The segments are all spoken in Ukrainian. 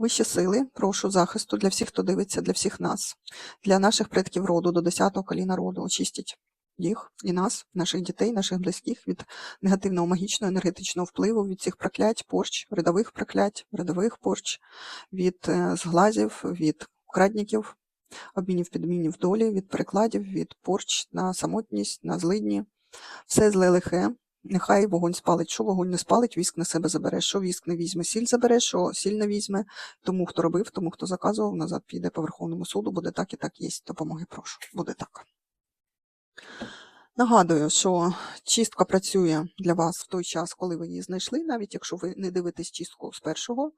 Вищі сили, прошу захисту для всіх, хто дивиться, для всіх нас, для наших предків роду, до 10-го коліна роду. Очистіть їх і нас, наших дітей, наших близьких від негативного магічного енергетичного впливу, від цих проклять, порч, рядових проклять, рядових порч, від е, зглазів, від крадників, обмінів підмінів долі, від перекладів, від порч на самотність, на злидні. Все зле лихе. Нехай вогонь спалить, що вогонь не спалить, віск на себе забере. Що віск не візьме, сіль забере, що сіль не візьме. Тому, хто робив, тому, хто заказував, назад піде по Верховному суду, буде так і так є. Допомоги прошу. Буде так. Нагадую, що чистка працює для вас в той час, коли ви її знайшли, навіть якщо ви не дивитесь чистку з першого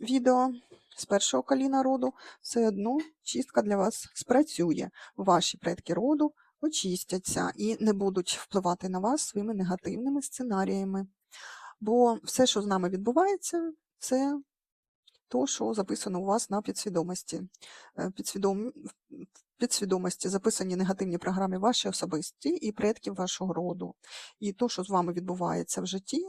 відео, з першого коліна роду, все одно чистка для вас спрацює. Ваші предки роду очистяться і не будуть впливати на вас своїми негативними сценаріями. Бо все, що з нами відбувається, це то, що записано у вас на підсвідомості. Е, Підсвідом... Підсвідомості записані негативні програми ваші особисті і предків вашого роду. І то, що з вами відбувається в житті,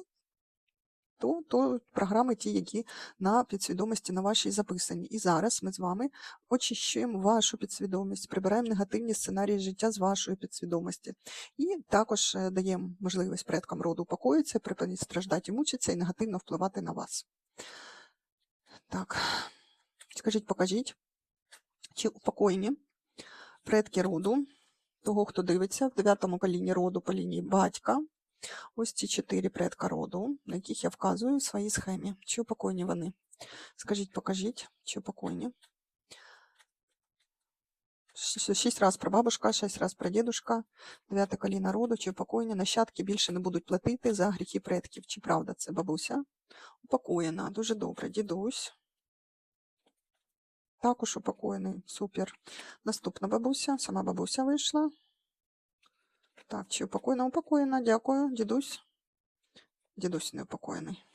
то, то програми ті, які на підсвідомості на вашій записані. І зараз ми з вами очищуємо вашу підсвідомість, прибираємо негативні сценарії життя з вашої підсвідомості. І також е, даємо можливість предкам роду упокоїтися, припинити страждати і мучитися і негативно впливати на вас. Так, скажіть, покажіть, чи упокоєні предки роду, того, хто дивиться в дев'ятому коліні роду по лінії батька. Ось ці чотири предка роду, на яких я вказую в своїй схемі. Чи упокоєні вони? Скажіть, покажіть, чи упокоєні. Шість раз прабабушка, шість раз прадідушка, дев'яте коліна роду, чи упокоєні нащадки більше не будуть платити за гріхи предків. Чи правда це бабуся? Упокоєна, дуже добре. Дідусь. Також упокоєний. Супер. Наступна бабуся, сама бабуся вийшла. Так, чи упокоєна, упокоєна, дякую. Дідусь. Дідусь не упокоєний.